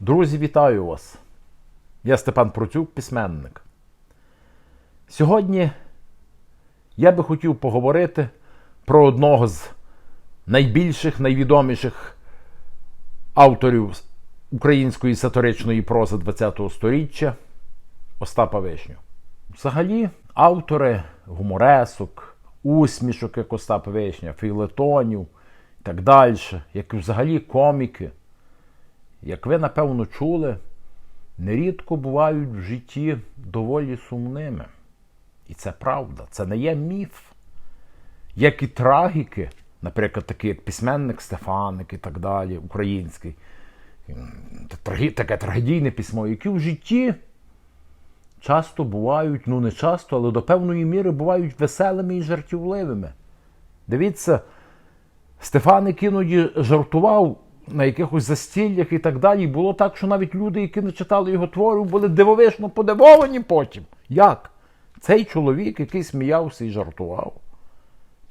Друзі, вітаю вас! Я Степан Процюк, письменник. Сьогодні я би хотів поговорити про одного з найбільших, найвідоміших авторів української сатиричної прози ХХ століття Остапа Вишню. Взагалі, автори гуморесок, усмішок, як Остап Вишня, фейлетонів і так далі, як і взагалі коміки, як ви напевно чули, нерідко бувають в житті доволі сумними. І це правда, це не є міф. Як і трагіки, наприклад, такі як письменник Стефаник і так далі, український, таке трагедійне письмо, які в житті часто бувають, ну не часто, але до певної міри бувають веселими і жартівливими. Дивіться, Стефаник іноді жартував на якихось застіллях і так далі. Було так, що навіть люди, які не читали його творів, були дивовижно подивовані потім. Як? Цей чоловік, який сміявся і жартував,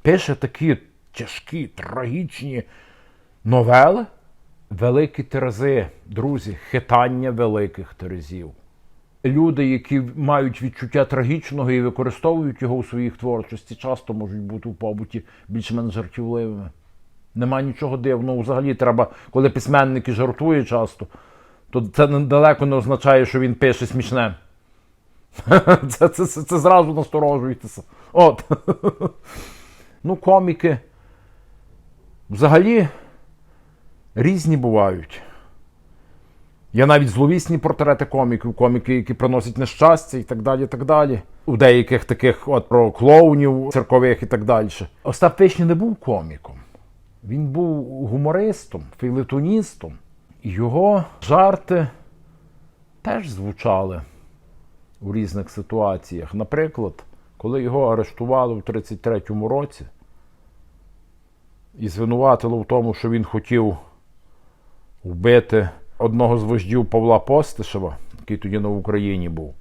пише такі тяжкі, трагічні новели, великі терези, друзі, хитання великих терезів. Люди, які мають відчуття трагічного і використовують його у своїх творчості, часто можуть бути в побуті більш-менш жартівливими. Нема нічого дивного. Взагалі треба, коли письменники жартують часто, то це далеко не означає, що він пише смішне. Це, це, це, це зразу насторожуйтеся. От. Ну, коміки взагалі різні бувають. Є навіть зловісні портрети коміків, коміки, які приносять нещастя і так далі. і так далі. У деяких таких от про клоунів циркових і так далі. Остап Вишня не був коміком. Він був гумористом, фейлетоністом. І Його жарти теж звучали у різних ситуаціях. Наприклад, коли його арештували в 33-му році і звинуватили в тому, що він хотів вбити одного з вождів Павла Постишева, який тоді на Україні був.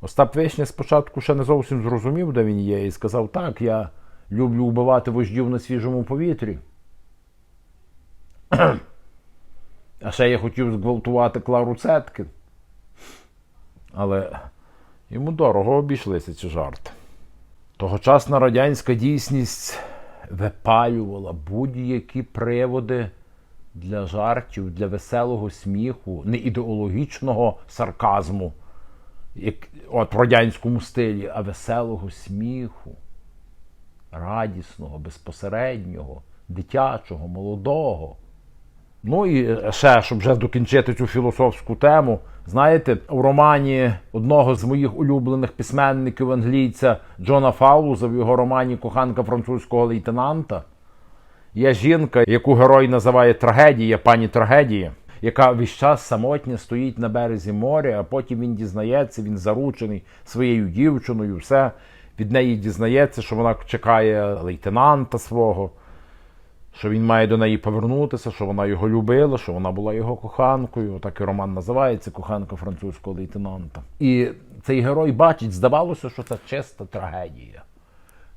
Остап Вишня спочатку ще не зовсім зрозумів, де він є, і сказав: так, я люблю вбивати вождів на свіжому повітрі. А ще я хотів зґвалтувати Клару Цеткін. Але йому дорого обійшлися ці жарти. Тогочасна радянська дійсність випалювала будь-які приводи для жартів, для веселого сміху, не ідеологічного сарказму, як от в радянському стилі, а веселого сміху, радісного, безпосереднього, дитячого, молодого. Ну і ще, щоб вже докінчити цю філософську тему, знаєте, у романі одного з моїх улюблених письменників англійця Джона Фаулза в його романі Коханка французького лейтенанта є жінка, яку герой називає трагедія, пані трагедія, яка весь час самотня стоїть на березі моря, а потім він дізнається, він заручений своєю дівчиною, все. Від неї дізнається, що вона чекає лейтенанта свого що він має до неї повернутися, що вона його любила, що вона була його коханкою. Так і роман називається Коханка французького лейтенанта. І цей герой бачить, здавалося, що це чиста трагедія.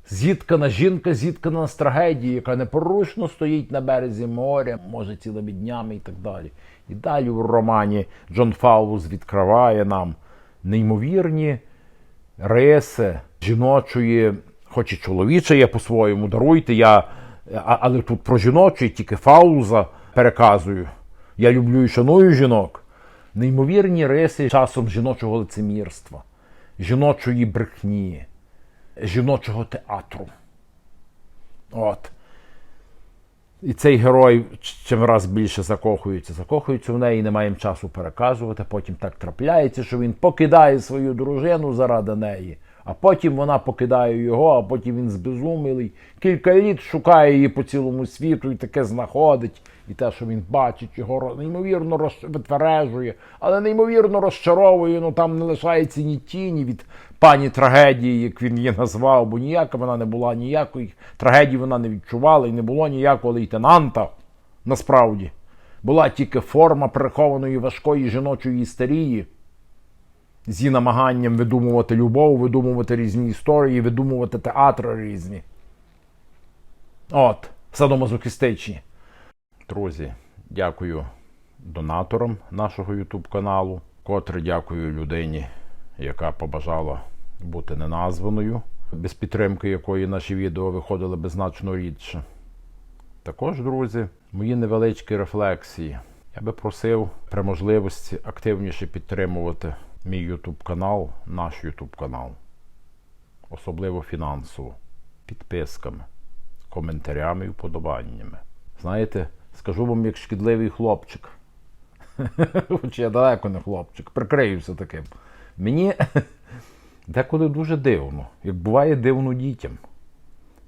Зіткана жінка, зіткана з трагедією, яка непорушно стоїть на березі моря, може цілими днями і так далі. І далі в романі Джон Фаулус відкриває нам неймовірні риси жіночої, хоч і чоловічої, по-своєму, даруйте, я але тут про жіночий тільки Фауза переказую. Я люблю і шаную жінок. Неймовірні риси часом жіночого лицемірства, жіночої брехні, жіночого театру. От. І цей герой чим раз більше закохується, закохується в неї, не маємо часу переказувати. Потім так трапляється, що він покидає свою дружину заради неї, а потім вона покидає його, а потім він збезумілий. Кілька літ шукає її по цілому світу і таке знаходить. І те, що він бачить, його неймовірно роз... витвережує, але неймовірно розчаровує. Ну там не лишається ні тіні від пані трагедії, як він її назвав, бо ніяка вона не була, ніякої трагедії вона не відчувала і не було ніякого лейтенанта. Насправді була тільки форма прихованої важкої жіночої істерії з її намаганням видумувати любов, видумувати різні історії, видумувати театри різні. От, садомазохістичні. Друзі, дякую донатором нашого YouTube каналу. Котре дякую людині, яка побажала бути неназваною, без підтримки якої наші відео виходили би значно рідше. Також, друзі, мої невеличкі рефлексії. Я би просив при можливості активніше підтримувати мій YouTube канал, наш YouTube канал, особливо фінансово, підписками, коментарями і вподобаннями. Знаєте, скажу вам як шкідливий хлопчик. Хоч я далеко не хлопчик, прикриюся таким. Мені деколи дуже дивно, як буває дивно дітям.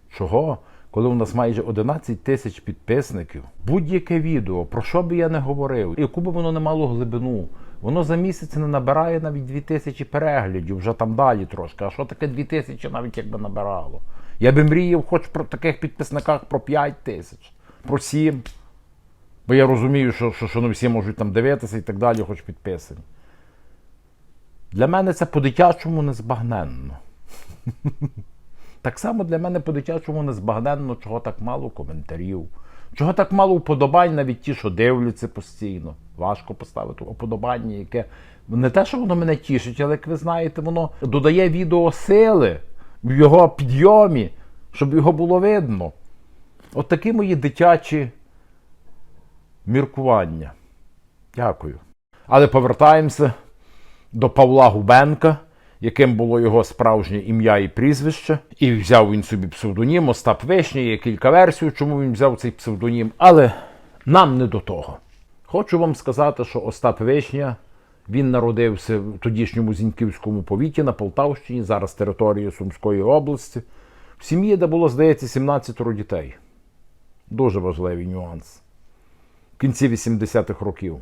Чого? Коли у нас майже 11 тисяч підписників, будь-яке відео, про що би я не говорив, яку би воно не мало глибину, воно за місяць не набирає навіть 2 тисячі переглядів, вже там далі трошки. А що таке 2 тисячі навіть якби набирало? Я би мріяв хоч про таких підписниках про 5 тисяч, про 7. Бо я розумію, що, що, що не всі можуть там дивитися і так далі, хоч підписані. Для мене це по-дитячому незбагненно. Так само для мене по-дитячому незбагненно, чого так мало коментарів, чого так мало вподобань, навіть ті, що дивляться постійно. Важко поставити уподобання, яке не те, що воно мене тішить, але як ви знаєте, воно додає відео сили в його підйомі, щоб його було видно. От такі мої дитячі міркування. Дякую. Але повертаємося до Павла Губенка, яким було його справжнє ім'я і прізвище. І взяв він собі псевдонім Остап Вишня. Є кілька версій, чому він взяв цей псевдонім. Але нам не до того. Хочу вам сказати, що Остап Вишня він народився в тодішньому Зіньківському повіті на Полтавщині, зараз території Сумської області, в сім'ї, де було, здається, 17 дітей. Дуже важливий нюанс. В кінці 80-х років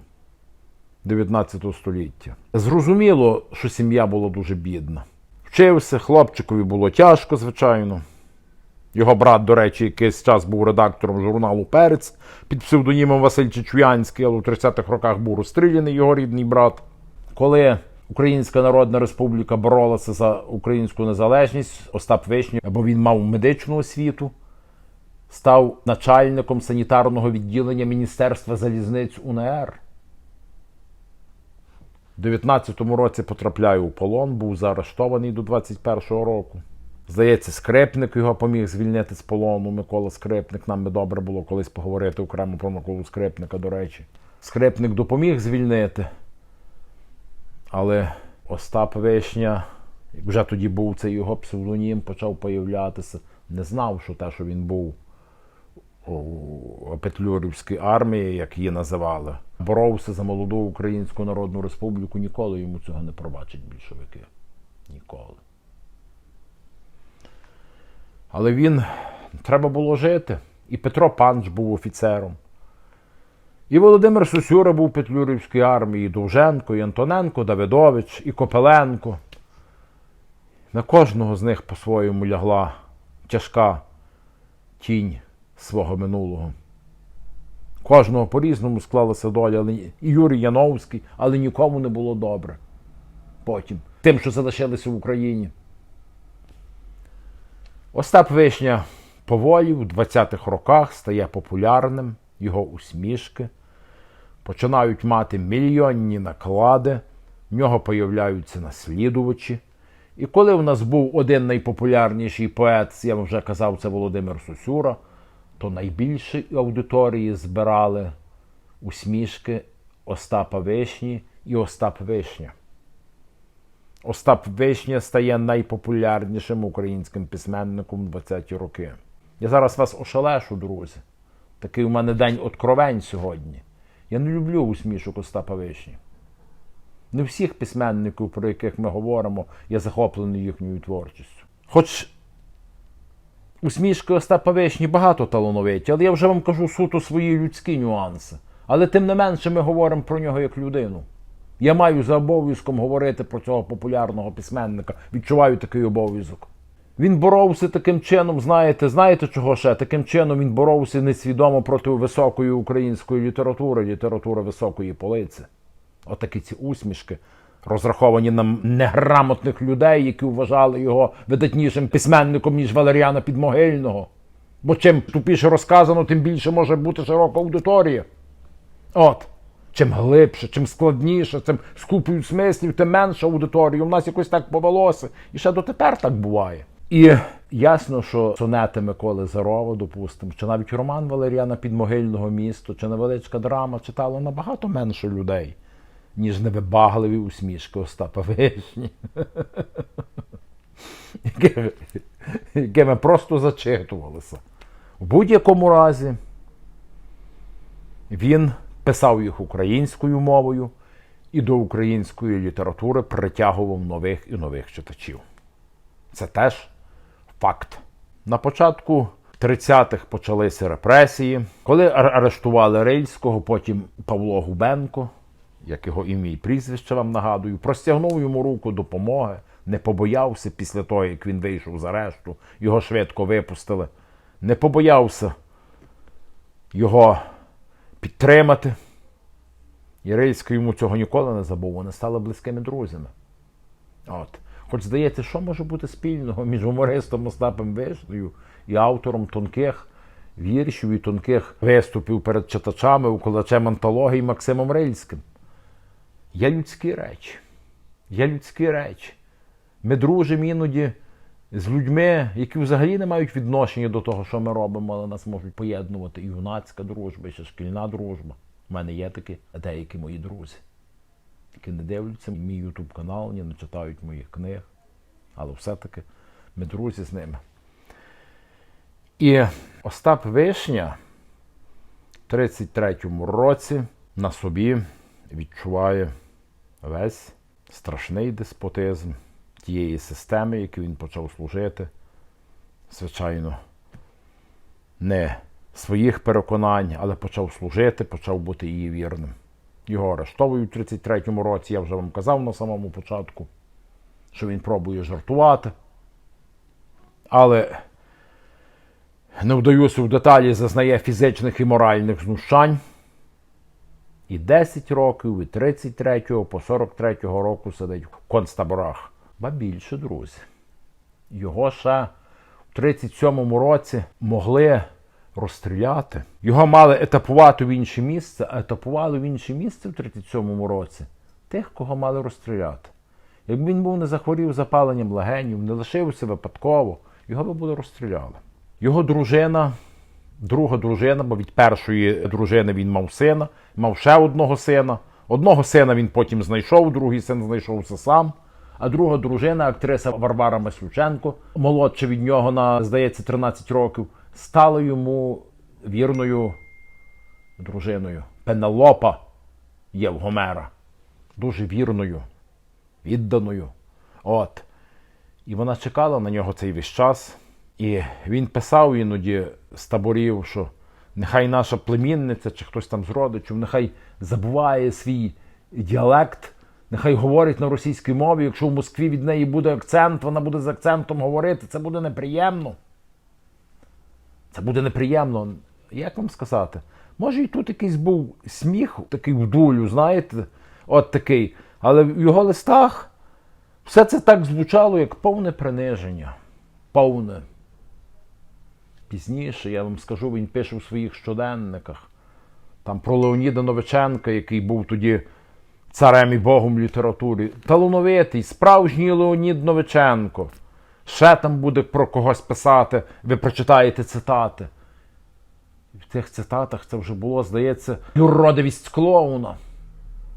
19 століття. Зрозуміло, що сім'я була дуже бідна. Вчився, хлопчикові було тяжко, звичайно. Його брат, до речі, якийсь час був редактором журналу Перець під псевдонімом Василь Чечуянський, але у 30-х роках був розстріляний його рідний брат. Коли Українська Народна Республіка боролася за українську незалежність, Остап Вишня, бо він мав медичну освіту, став начальником санітарного відділення Міністерства залізниць УНР. У 19-му році потрапляє у полон, був заарештований до 21-го року. Здається, скрипник його поміг звільнити з полону. Микола Скрипник. Нам би добре було колись поговорити окремо про Миколу Скрипника, до речі. Скрипник допоміг звільнити. Але Остап Вишня, вже тоді був цей його псевдонім, почав появлятися. Не знав, що те, що він був у Петлюрівській армії, як її називали, боровся за молоду Українську Народну Республіку, ніколи йому цього не пробачать більшовики. Ніколи. Але він треба було жити. І Петро Панч був офіцером. І Володимир Сусюра був в Петлюрівській армії, і Довженко, і Антоненко, Давидович, і Копеленко. На кожного з них по-своєму лягла тяжка тінь свого минулого. Кожного по-різному склалася доля, але і Юрій Яновський, але нікому не було добре. Потім, тим, що залишилися в Україні. Остап Вишня поволі в 20-х роках стає популярним, його усмішки починають мати мільйонні наклади, в нього появляються наслідувачі. І коли в нас був один найпопулярніший поет, я вам вже казав, це Володимир Сосюра, то найбільші аудиторії збирали усмішки Остапа Вишні і Остап Вишня. Остап Вишня стає найпопулярнішим українським письменником 20-ті роки. Я зараз вас ошелешу, друзі. Такий у мене день откровень сьогодні. Я не люблю усмішок Остапа Вишні. Не всіх письменників, про яких ми говоримо, я захоплений їхньою творчістю. Хоч усмішки Остапа Вишні багато талановиті, але я вже вам кажу суто свої людські нюанси. Але тим не менше ми говоримо про нього як людину. Я маю за обов'язком говорити про цього популярного письменника. Відчуваю такий обов'язок. Він боровся таким чином, знаєте, знаєте чого ще? Таким чином він боровся несвідомо проти високої української літератури, літератури високої полиці. Отакі ці усмішки, розраховані на неграмотних людей, які вважали його видатнішим письменником, ніж Валеріана Підмогильного. Бо чим тупіше розказано, тим більше може бути широка аудиторія. От. чим глибше, чим складніше, чим з смислів, тим менша аудиторія. У нас якось так повелося. І ще дотепер так буває. І ясно, що сонети Миколи Зарова, допустимо, чи навіть роман Валеріана Підмогильного місто, чи невеличка драма читало набагато менше людей, ніж невибагливі усмішки Остапа Вишні. Якими- просто зачитувалися. В будь-якому разі він писав їх українською мовою і до української літератури притягував нових і нових читачів. Це теж факт. На початку 30-х почалися репресії, коли арештували Рильського, потім Павло Губенко, як його ім'я і прізвище вам нагадую, простягнув йому руку допомоги, не побоявся після того, як він вийшов з арешту, його швидко випустили, не побоявся його підтримати. І Рильський йому цього ніколи не забув, вони стали близькими друзями. От. Хоч здається, що може бути спільного між гумористом Остапом Вишнею і автором тонких віршів і тонких виступів перед читачами, укладачем антології Максимом Рильським. Є людські речі. Є людські речі. Ми дружимо іноді з людьми, які взагалі не мають відношення до того, що ми робимо, але нас можуть поєднувати і юнацька дружба, і ще шкільна дружба. У мене є такі деякі мої друзі які не дивляться мій Ютуб канал, не читають моїх книг. Але все-таки ми друзі з ними. І Остап Вишня в 33-му році на собі відчуває весь страшний деспотизм тієї системи, яку він почав служити. Звичайно, не своїх переконань, але почав служити, почав бути її вірним. Його арештовують у 33-му році, я вже вам казав на самому початку, що він пробує жартувати. Але не вдаюся в деталі, зазнає фізичних і моральних знущань. І 10 років від 33 по 43 року сидить в концтаборах. Ба більше, друзі. Його ще в 37-му році могли розстріляти. Його мали етапувати в інше місце, а етапували в інше місце в 37-му році тих, кого мали розстріляти. Якби він був не захворів запаленням легенів, не лишився випадково, його би були розстріляли. Його дружина, друга дружина, бо від першої дружини він мав сина, мав ще одного сина. Одного сина він потім знайшов, другий син знайшовся сам. А друга дружина, актриса Варвара Маслюченко, молодша від нього на, здається, 13 років, стала йому вірною дружиною. Пенелопа є в Гомера. Дуже вірною, відданою. От. І вона чекала на нього цей весь час. І він писав іноді з таборів, що нехай наша племінниця чи хтось там з родичів, нехай забуває свій діалект, нехай говорить на російській мові. Якщо в Москві від неї буде акцент, вона буде з акцентом говорити. Це буде неприємно. Це буде неприємно. Як вам сказати? Може, і тут якийсь був сміх, такий в дулю, знаєте, от такий. Але в його листах все це так звучало, як повне приниження. Повне. Пізніше, я вам скажу, він пише в своїх щоденниках. Там про Леоніда Новиченка, який був тоді царем і богом в літературі. Талановитий, справжній Леонід Новиченко. Ще там буде про когось писати, ви прочитаєте цитати. І в цих цитатах це вже було, здається, юродивість клоуна.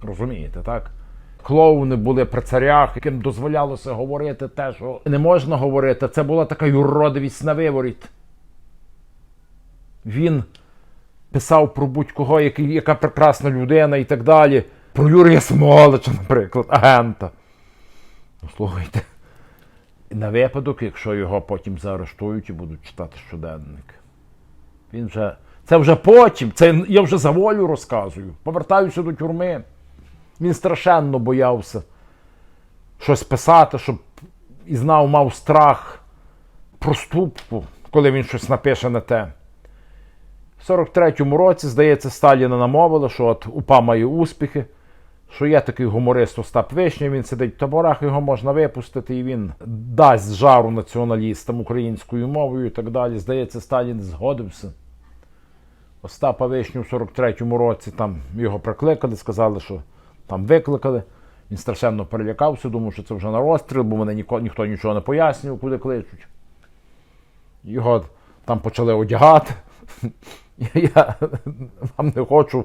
Розумієте, так? Клоуни були при царях, яким дозволялося говорити те, що не можна говорити. Це була така юродивість на виворіт. Він писав про будь-кого, яка прекрасна людина і так далі. Про Юрія Смолича, наприклад, агента. Ну, слухайте. На випадок, якщо його потім заарештують і будуть читати щоденник. Він вже. Це вже потім, це я вже за волю розказую. Повертаюся до тюрми. Він страшенно боявся щось писати, щоб і знав, мав страх проступку, коли він щось напише на те. В 43-му році, здається, Сталіна намовили, що от УПА має успіхи, що є такий гуморист Остап Вишня, він сидить в таборах, його можна випустити, і він дасть жару націоналістам українською мовою і так далі. Здається, Сталін згодився. Остапа Вишню в 43-му році там його прикликали, сказали, що там викликали. Він страшенно перелякався, думав, що це вже на розстріл, бо мене ніко, ніхто нічого не пояснював, куди кличуть. Його там почали одягати. Я вам не хочу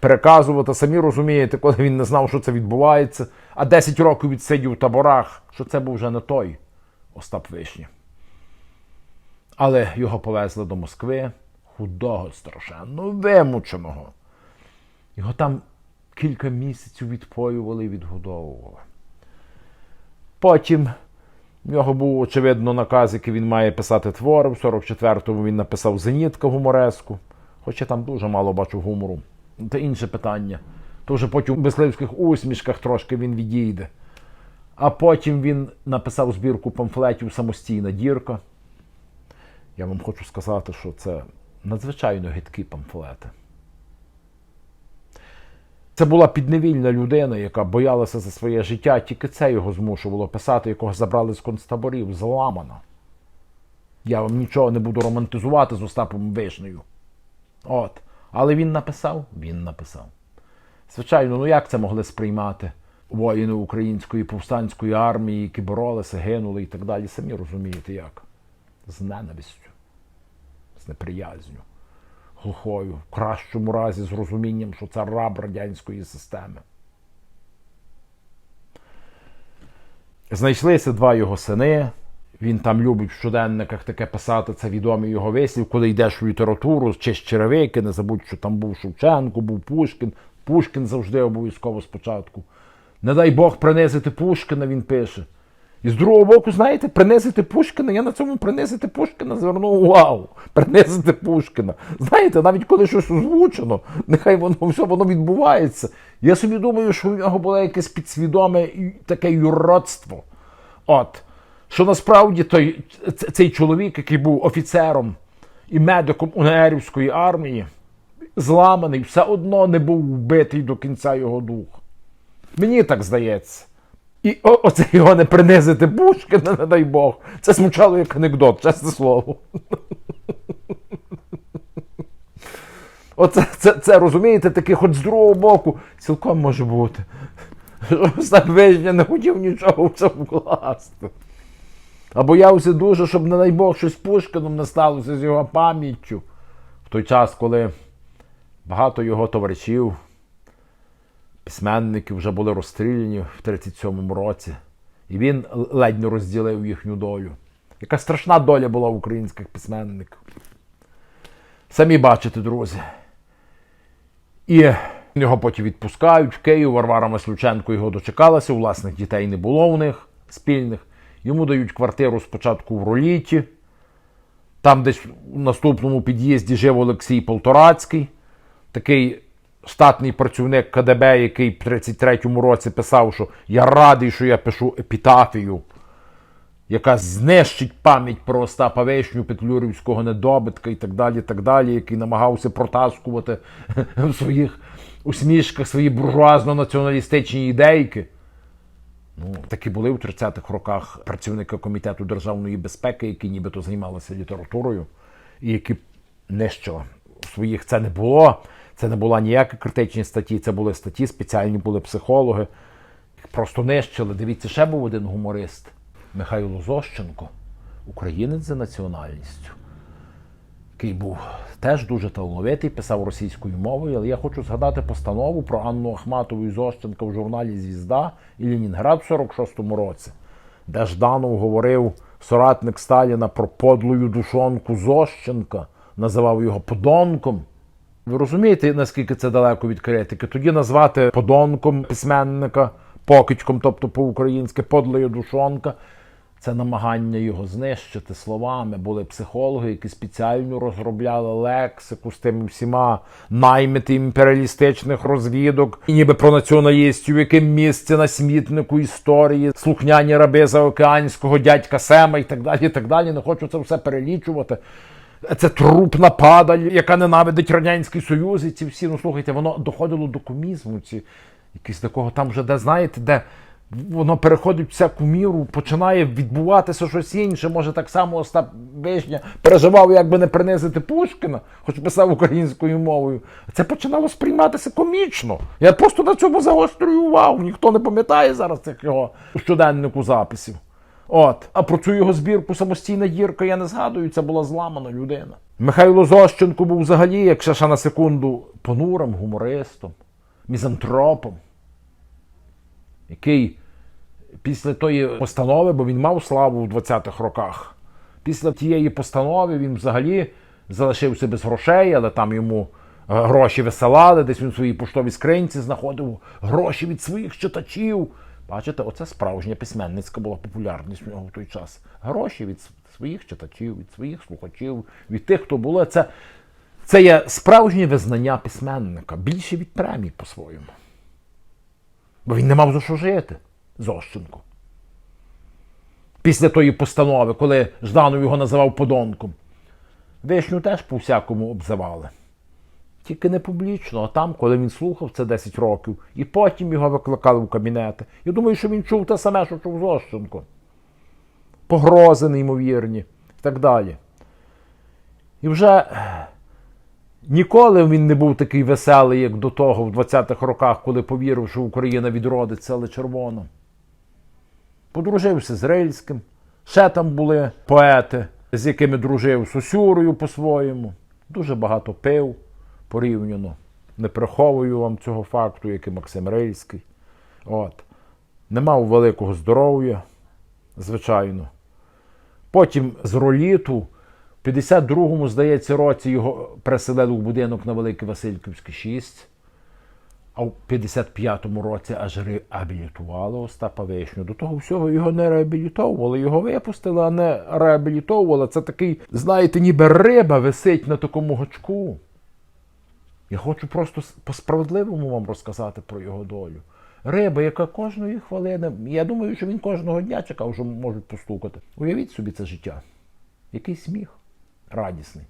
переказувати. Самі розумієте, коли він не знав, що це відбувається, а 10 років відсидів в таборах, що це був вже не той Остап Вишня. Але його повезли до Москви, худого страшенно, вимученого. Його там кілька місяців відпоювали і відгодовували. Потім в нього був, очевидно, наказ, який він має писати твори. В 44-му він написав Зенітка гумореску, хоча там дуже мало бачу гумору. Це інше питання. То вже потім в мисливських усмішках трошки він відійде. А потім він написав збірку памфлетів Самостійна дірка. Я вам хочу сказати, що це надзвичайно гидкі памфлети. Це була підневільна людина, яка боялася за своє життя, тільки це його змушувало писати, якого забрали з концтаборів, зламана. Я вам нічого не буду романтизувати з Остапом Вишнею. От. Але він написав? Він написав. Звичайно, ну як це могли сприймати воїни української повстанської армії, які боролися, гинули і так далі. Самі розумієте як? З ненавистю, з неприязню, глухою, в кращому разі з розумінням, що це раб радянської системи. Знайшлися два його сини. Він там любить в щоденниках таке писати, це відомий його вислів, коли йдеш в літературу, чи з черевики, не забудь, що там був Шевченко, був Пушкін. Пушкін завжди обов'язково спочатку. Не дай Бог принизити Пушкіна, він пише. І з другого боку, знаєте, принизити Пушкіна, я на цьому принизити Пушкіна звернув увагу. Принизити Пушкіна. Знаєте, навіть коли щось озвучено, нехай воно все воно відбувається. Я собі думаю, що у нього було якесь підсвідоме таке юродство. От. Що насправді той, цей чоловік, який був офіцером і медиком УНРівської армії, зламаний, все одно не був вбитий до кінця його дух. Мені так здається. І о- оце його не принизити Пушкіна, не дай Бог. Це звучало як анекдот, чесне слово. Оце це, це розумієте, таке, хоч з другого боку, цілком може бути. Вишня не хотів нічого в це вкласти. А боявся дуже, щоб, не дай Бог, щось з Пушкіном не сталося з його пам'яттю. В той час, коли багато його товаришів, письменників вже були розстріляні в 37-му році. І він ледь не розділив їхню долю. Яка страшна доля була українських письменників. Самі бачите, друзі. І його потім відпускають в Київ. Варвара Маслюченко його дочекалася, власних дітей не було у них спільних. Йому дають квартиру спочатку в Роліті. Там десь в наступному під'їзді жив Олексій Полторацький, такий штатний працівник КДБ, який в 33-му році писав, що я радий, що я пишу епітафію, яка знищить пам'ять про Остапа Вишню, Петлюрівського недобитка і так далі, так далі, який намагався протаскувати в своїх усмішках свої буржуазно-націоналістичні ідейки. Ну, такі були в 30-х роках працівники комітету державної безпеки, які нібито займалися літературою, і які нищили своїх. Це не було. Це не була ніякі критичні статті, це були статті, спеціальні були психологи. Їх просто нищили. Дивіться, ще був один гуморист Михайло Зощенко, українець за національністю, який був теж дуже талановитий, писав російською мовою, але я хочу згадати постанову про Анну Ахматову і Зощенка в журналі Звізда і Ленінград в 46-му році, де Жданов говорив соратник Сталіна про подлую душонку Зощенка, називав його подонком. Ви розумієте, наскільки це далеко від критики? Тоді назвати подонком письменника, покидьком, тобто по-українськи, подлою душонка. Це намагання його знищити словами. Були психологи, які спеціально розробляли лексику з тими всіма наймити імперіалістичних розвідок, і ніби про націоналістів, яке місце на смітнику історії, слухняні раби заокеанського дядька Сема і так далі. і так далі. Не хочу це все перелічувати. Це трупна падаль, яка ненавидить Радянський Союз, і ці всі, ну слухайте, воно доходило до комізму. Ці, якісь такого там вже, де знаєте, де воно переходить всяку міру, починає відбуватися щось інше. Може, так само Остап Вишня переживав, як би не принизити Пушкіна, хоч писав українською мовою. Це починало сприйматися комічно. Я просто на цьому загострюю увагу. Ніхто не пам'ятає зараз цих його щоденнику записів. От, а про цю його збірку самостійна дірка я не згадую, це була зламана людина. Михайло Зощенко був взагалі, якщо ще на секунду, понурим гумористом, мізантропом, який після тої постанови, бо він мав славу в 20-х роках, після тієї постанови він взагалі залишився без грошей, але там йому е, гроші висилали, десь він в своїй поштовій скринці знаходив гроші від своїх читачів. Бачите, оце справжня письменницька була популярність у нього в той час. Гроші від своїх читачів, від своїх слухачів, від тих, хто було. Це, це є справжнє визнання письменника, більше від премій по-своєму. Бо він не мав за що жити, Зощенко. Після тої постанови, коли Жданов його називав подонком. Вишню теж по всякому обзивали. Тільки не публічно, а там, коли він слухав це 10 років, і потім його викликали в кабінети. Я думаю, що він чув те саме, що чув Зощенко. Погрози неймовірні і так далі. І вже е, ніколи він не був такий веселий, як до того, в 20-х роках, коли повірив, що Україна відродиться, але червоно. Подружився з Рильським. Ще там були поети, з якими дружив Сосюрою по-своєму. Дуже багато пив порівняно. Не приховую вам цього факту, як і Максим Рильський. От. Не мав великого здоров'я, звичайно. Потім з роліту, в 52-му, здається, році його переселили в будинок на Великий Васильківський 6. А в 55-му році аж реабілітували Остапа Вишню. До того всього його не реабілітовували, його випустили, а не реабілітовували. Це такий, знаєте, ніби риба висить на такому гачку. Я хочу просто по-справедливому вам розказати про його долю. Риба, яка кожної хвилини, я думаю, що він кожного дня чекав, що можуть постукати. Уявіть собі це життя. Який сміх радісний.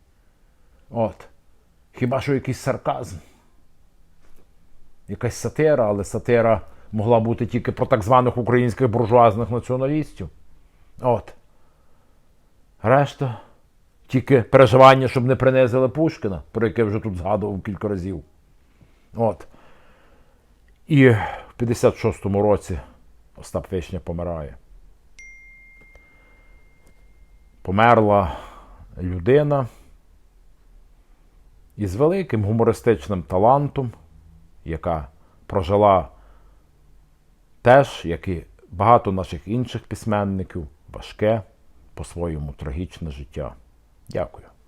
От. Хіба що якийсь сарказм якась сатира, але сатира могла бути тільки про так званих українських буржуазних націоналістів. От. Решта тільки переживання, щоб не принизили Пушкіна, про яке вже тут згадував кілька разів. От. І в 56-му році Остап Вишня помирає. Померла людина із великим гумористичним талантом, яка прожила теж, як і багато наших інших письменників, важке, по-своєму трагічне життя. Дякую.